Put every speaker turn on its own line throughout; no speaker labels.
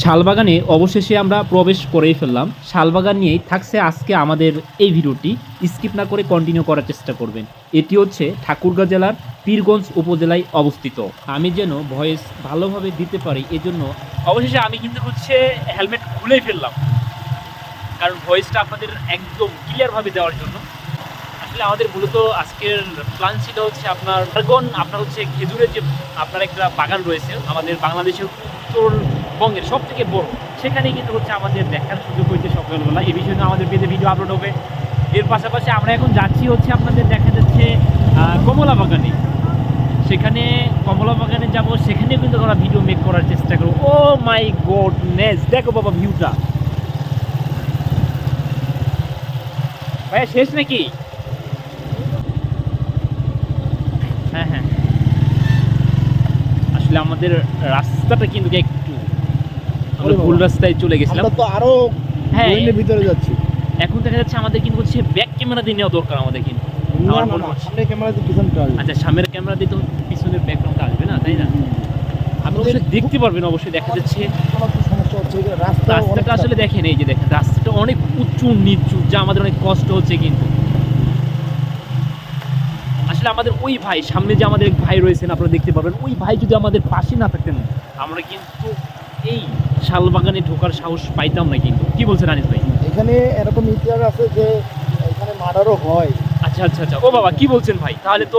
শালবাগানে অবশেষে আমরা প্রবেশ করেই ফেললাম। শালবাগান নিয়েই থাকছে আজকে আমাদের এই ভিডিওটি। স্কিপ না করে কন্টিনিউ করার চেষ্টা করবেন। এটি হচ্ছে ঠাকুরগাঁ জেলার পীরগঞ্জ উপজেলায় অবস্থিত। আমি যেন ভয়েস ভালোভাবে দিতে পারি, এজন্য অবশেষে আমি কিন্তু হচ্ছে হেলমেট খুলেই ফেললাম। কারণ ভয়েসটা আপনাদের একদম ক্লিয়ারভাবে দেওয়ার জন্য। আসলে আমাদের মূলত আজকের প্ল্যান ছিল হচ্ছে আপনার আপনার হচ্ছে খেজুরের যে আপনার একটা বাগান রয়েছে, আমাদের বাংলাদেশের উত্তরবঙ্গের সব থেকে বড়। সেখানে কিন্তু হচ্ছে আমাদের দেখার সুযোগ হয়েছে সকালবেলা। এই বিষয়ে আমাদের পেজে ভিডিও আপলোড হবে। এর পাশাপাশি আমরা এখন যাচ্ছি হচ্ছে আপনাদের দেখা যাচ্ছে কমলা বাগানে সেখানে কমলা বাগানে যাব সেখানে কিন্তু আমরা ভিডিও মেক করার চেষ্টা করব। ও মাই গডনেস দেখো বাবা ভিউটা ভাইয়া, শেষ নাকি? হ্যাঁ হ্যাঁ। আসলে আমাদের রাস্তাটা কিন্তু একটু আমরা ভুল রাস্তায় চলে গেছিলাম।
তো আরও
হ্যাঁ।
ভিতরে যাচ্ছি।
এখন দেখা যাচ্ছে আমাদের কিন্তু হচ্ছে ব্যাক ক্যামেরা দিয়ে নেওয়া দরকার আমাদের কিন্তু। আমার মনে হচ্ছে।
ক্যামেরা তো পিছনটা
আচ্ছা সামনের ক্যামেরা দিয়ে তো পিছনের ব্যাকগ্রাউন্ড আসবে না তাই না? আপনি অবশ্যই দেখতে পারবেন অবশ্যই দেখা যাচ্ছে। রাস্তাটা আসলে দেখেন এই যে দেখেন রাস্তাটা অনেক উঁচু নিচু যা আমাদের অনেক কষ্ট হচ্ছে কিন্তু। আসলে আমাদের ওই ভাই সামনে যে আমাদের এক ভাই রয়েছেন আপনারা দেখতে পাবেন ওই ভাই যদি আমাদের পাশে না থাকতেন আমরা কিন্তু এই শালবাগানে ঢোকার সাহস পাইতাম না কিন্তু। কি বলছেন আনিস ভাই?
এখানে এরকম ইতিহাস আছে যে এখানে মার্ডারও হয়।
আচ্ছা আচ্ছা আচ্ছা। ও বাবা কি বলছেন ভাই? তাহলে তো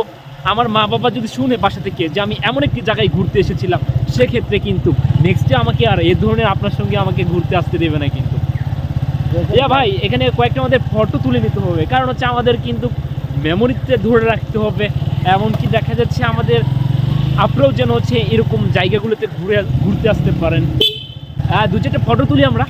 আমার মা বাবা যদি শুনে বাসা থেকে যে আমি এমন একটি জায়গায় ঘুরতে এসেছিলাম সেক্ষেত্রে কিন্তু নেক্সটে আমাকে আর এ ধরনের আপনার সঙ্গে আমাকে ঘুরতে আসতে দেবে না কিন্তু। ইয়া ভাই এখানে কয়েকটা আমাদের ফটো তুলে নিতে হবে। কারণ হচ্ছে আমাদের কিন্তু মেমোরিতে ধরে রাখতে হবে। এমনকি দেখা যাচ্ছে আমাদের আপনারাও যেন হচ্ছে এরকম জায়গাগুলোতে ঘুরে ঘুরতে আসতে পারেন। হ্যাঁ দু চারটে ফটো তুলি আমরা।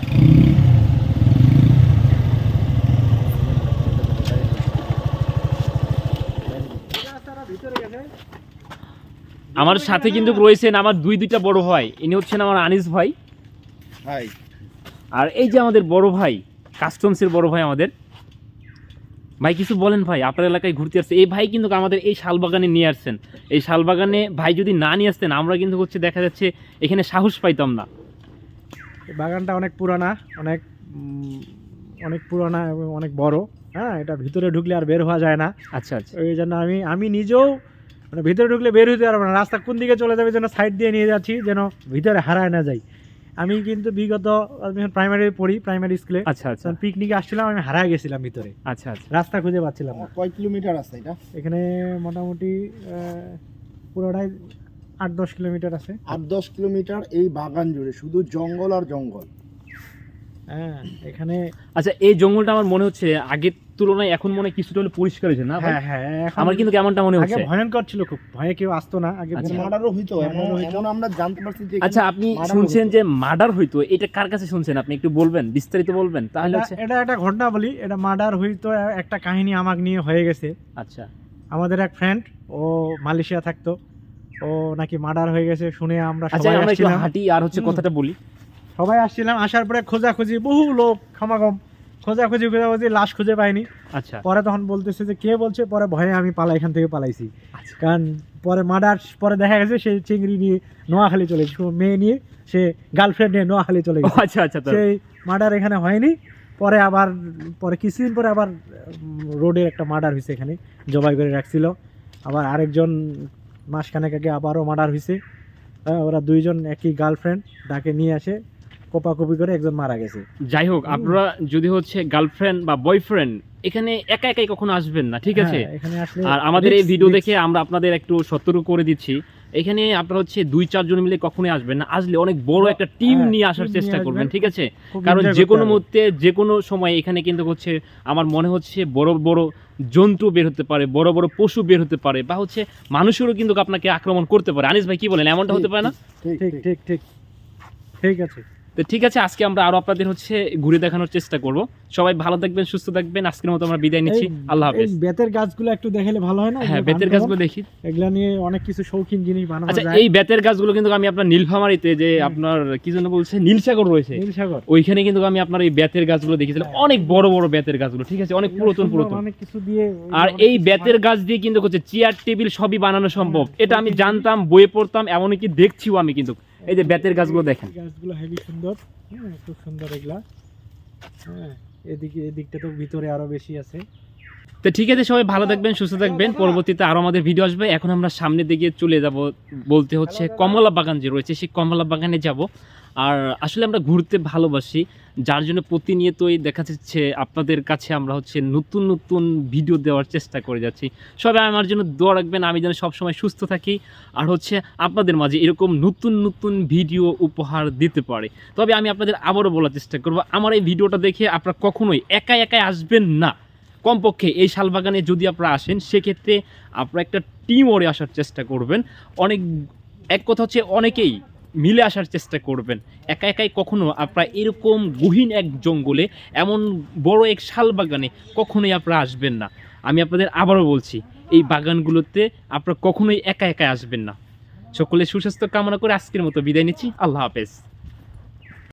আমার সাথে কিন্তু রয়েছেন আমার দুই দুইটা বড় ভাই। ইনি হচ্ছেন আমার আনিস ভাই। আর এই যে আমাদের বড় ভাই কাস্টমসের বড় ভাই আমাদের। ভাই কিছু বলেন ভাই আপনার এলাকায় ঘুরতে আসছে। এই ভাই কিন্তু আমাদের এই শালবাগানে নিয়ে আসছেন। এই শালবাগানে ভাই যদি না নিয়ে আসতেন আমরা কিন্তু হচ্ছে দেখা যাচ্ছে এখানে সাহস পাইতাম না।
বাগানটা অনেক পুরানা অনেক অনেক পুরানা এবং অনেক বড়। হ্যাঁ এটা ভিতরে ঢুকলে আর বের হওয়া যায় না।
আচ্ছা আচ্ছা।
ওই জন্য আমি আমি নিজেও মানে ভিতরে ঢুকলে বের হতে পারব না। রাস্তা কোন দিকে চলে যাবে যেন সাইড দিয়ে নিয়ে যাচ্ছি যেন ভিতরে হারায় না যাই। আমি কিন্তু বিগত আমি প্রাইমারি পড়ি প্রাইমারি স্কুলে
আচ্ছা আচ্ছা।
পিকনিকে আসছিলাম আমি হারায় গেছিলাম ভিতরে।
আচ্ছা আচ্ছা।
রাস্তা খুঁজে পাচ্ছিলাম না।
কয় কিলোমিটার আছে এটা?
এখানে মোটামুটি পুরোটাই আট দশ কিলোমিটার আছে।
আট দশ কিলোমিটার এই বাগান জুড়ে শুধু জঙ্গল আর জঙ্গল।
হ্যাঁ এখানে
আচ্ছা এই জঙ্গলটা আমার মনে হচ্ছে আগের তুলনায় এখন মনে হয় কিছুটা হলে পরিষ্কার হয়েছে না
হ্যাঁ হ্যাঁ
আমার কিন্তু কেমনটা মনে
আগে
হচ্ছে?
ভয়ঙ্কর ছিল খুব ভয়ে কেউ আসতো না আগে
আচ্ছা।
মার্ডারও হইতো এমন আমরা জানতে পারছি যে
আচ্ছা আপনি শুনছেন যে মার্ডার হইতো এটা কার কাছে শুনছেন আপনি? একটু বলবেন বিস্তারিত বলবেন তাহলে
এটা-
হচ্ছে
এটা একটা ঘটনা বলি এটা মার্ডার হইতো একটা কাহিনী আমাকে নিয়ে হয়ে গেছে।
আচ্ছা।
আমাদের এক ফ্রেন্ড ও মালয়েশিয়া থাকতো। ও নাকি মার্ডার হয়ে গেছে শুনে আমরা
আচ্ছা
সবাই আসছিলাম।
হাঁটি আর হচ্ছে কথাটা বলি।
সবাই আসছিলাম আসার পরে খোঁজাখুঁজি বহু লোক ক্ষমাগম খোঁজাখুঁজি খোঁজাখুঁজি লাশ খুঁজে পাইনি।
আচ্ছা।
পরে তখন বলতেছে যে কে বলছে? পরে ভয়ে আমি পালা এখান থেকে পালাইছি।
আচ্ছা।
কারণ পরে মার্ডার পরে দেখা গেছে সে চিংড়ি নিয়ে নোয়াখালী চলে গেছে। মেয়ে নিয়ে সে গার্লফ্রেন্ড নিয়ে নোয়াখালী চলে গেছে।
আচ্ছা আচ্ছা
সেই মার্ডার এখানে হয়নি। পরে আবার পরে কিছুদিন পরে আবার রোডে একটা মার্ডার হয়েছে এখানে জবাই করে রাখছিল। আবার আরেকজন মাসখানেক আগে আবারও মার্ডার হয়েছে হ্যাঁ, ওরা দুইজন একই গার্লফ্রেন্ড তাকে নিয়ে আসে কোপাকুপি করে একজন মারা গেছে।
যাই হোক আপনারা যদি হচ্ছে গার্লফ্রেন্ড বা বয়ফ্রেন্ড এখানে একা একাই কখনো আসবেন না ঠিক আছে?
হ্যাঁ,
আর আমাদের এই ভিডিও দেখে আমরা আপনাদের একটু সতর্ক করে দিচ্ছি। এখানে আপনার হচ্ছে দুই চারজন মিলে কখনোই আসবেন না। আসলে অনেক বড় একটা টিম
হ্যাঁ,
নিয়ে আসার চেষ্টা করবেন ঠিক আছে? কারণ যে কোনো মুহূর্তে যে কোনো সময় এখানে কিন্তু হচ্ছে আমার মনে হচ্ছে বড় বড় জন্তু বের হতে পারে বড় বড় পশু বের হতে পারে বা হচ্ছে মানুষেরও কিন্তু আপনাকে আক্রমণ করতে পারে। আনিস ভাই কি বলেন? এমনটা হতে পারে না?
ঠিক
ঠিক ঠিক ঠিক আছে।
তো ঠিক আছে আজকে আমরা আরও আপনাদের হচ্ছে ঘুরে দেখানোর চেষ্টা করব। সবাই ভালো থাকবেন সুস্থ থাকবেন আজকের মতো আমরা বিদায় নিচ্ছি। আল্লাহ হাফেজ।
বেতের গাছগুলো একটু দেখালে ভালো হয় না?
হ্যাঁ বেতের গাছগুলো দেখি।
এগুলা নিয়ে অনেক কিছু শৌখিন জিনিস বানানো
আচ্ছা এই বেতের গাছগুলো কিন্তু আমি আপনার নীলফামারিতে যে আপনার কি যেন বলছে নীলসাগর রয়েছে।
নীলসাগর।
ওইখানে কিন্তু আমি আপনার এই বেতের গাছগুলো দেখেছিলাম।
হ্যাঁ।
অনেক বড় বড় বেতের গাছগুলো ঠিক আছে অনেক পুরাতন পুরাতন।
অনেক কিছু দিয়ে
আর এই বেতের গাছ দিয়ে কিন্তু হচ্ছে চেয়ার টেবিল সবই বানানো সম্ভব।
হ্যাঁ,
এটা আমি জানতাম বইয়ে পড়তাম এমনকি দেখছিও আমি কিন্তু। এই যে বেতের গাছগুলো দেখেন।
গাছগুলো হেভি সুন্দর। হ্যাঁ খুব সুন্দর এগুলা। হ্যাঁ এদিকে এদিকটা তো ভিতরে আরও বেশি আছে।
তো ঠিক আছে সবাই ভালো থাকবেন সুস্থ থাকবেন। পরবর্তীতে আরও আমাদের ভিডিও আসবে। এখন আমরা সামনের দিকে চলে যাব বলতে হচ্ছে কমলা বাগান যে রয়েছে সেই কমলা বাগানে যাব। আর আসলে আমরা ঘুরতে ভালোবাসি, যার জন্য প্রতিনিয়তই দেখা যাচ্ছে আপনাদের কাছে আমরা হচ্ছে নতুন নতুন ভিডিও দেওয়ার চেষ্টা করে যাচ্ছি। সবাই আমার জন্য দোয়া রাখবেন, আমি যেন সবসময় সুস্থ থাকি আর হচ্ছে আপনাদের মাঝে এরকম নতুন নতুন ভিডিও উপহার দিতে পারে। তবে আমি আপনাদের আবারও বলার চেষ্টা করব, আমার এই ভিডিওটা দেখে আপনারা কখনোই একা একাই আসবেন না। কমপক্ষে এই শালবাগানে যদি আপনারা আসেন, সেক্ষেত্রে আপনারা একটা টিম ওরে আসার চেষ্টা করবেন। অনেক, এক কথা হচ্ছে অনেকেই মিলে আসার চেষ্টা করবেন। একা একাই কখনো আপনারা এরকম গহীন এক জঙ্গলে, এমন বড় এক শাল বাগানে কখনোই আপনারা আসবেন না। আমি আপনাদের আবারও বলছি, এই বাগানগুলোতে আপনারা কখনোই একা একা আসবেন না। সকলে সুস্বাস্থ্য কামনা করে আজকের মতো বিদায় নিচ্ছি। আল্লাহ হাফেজ।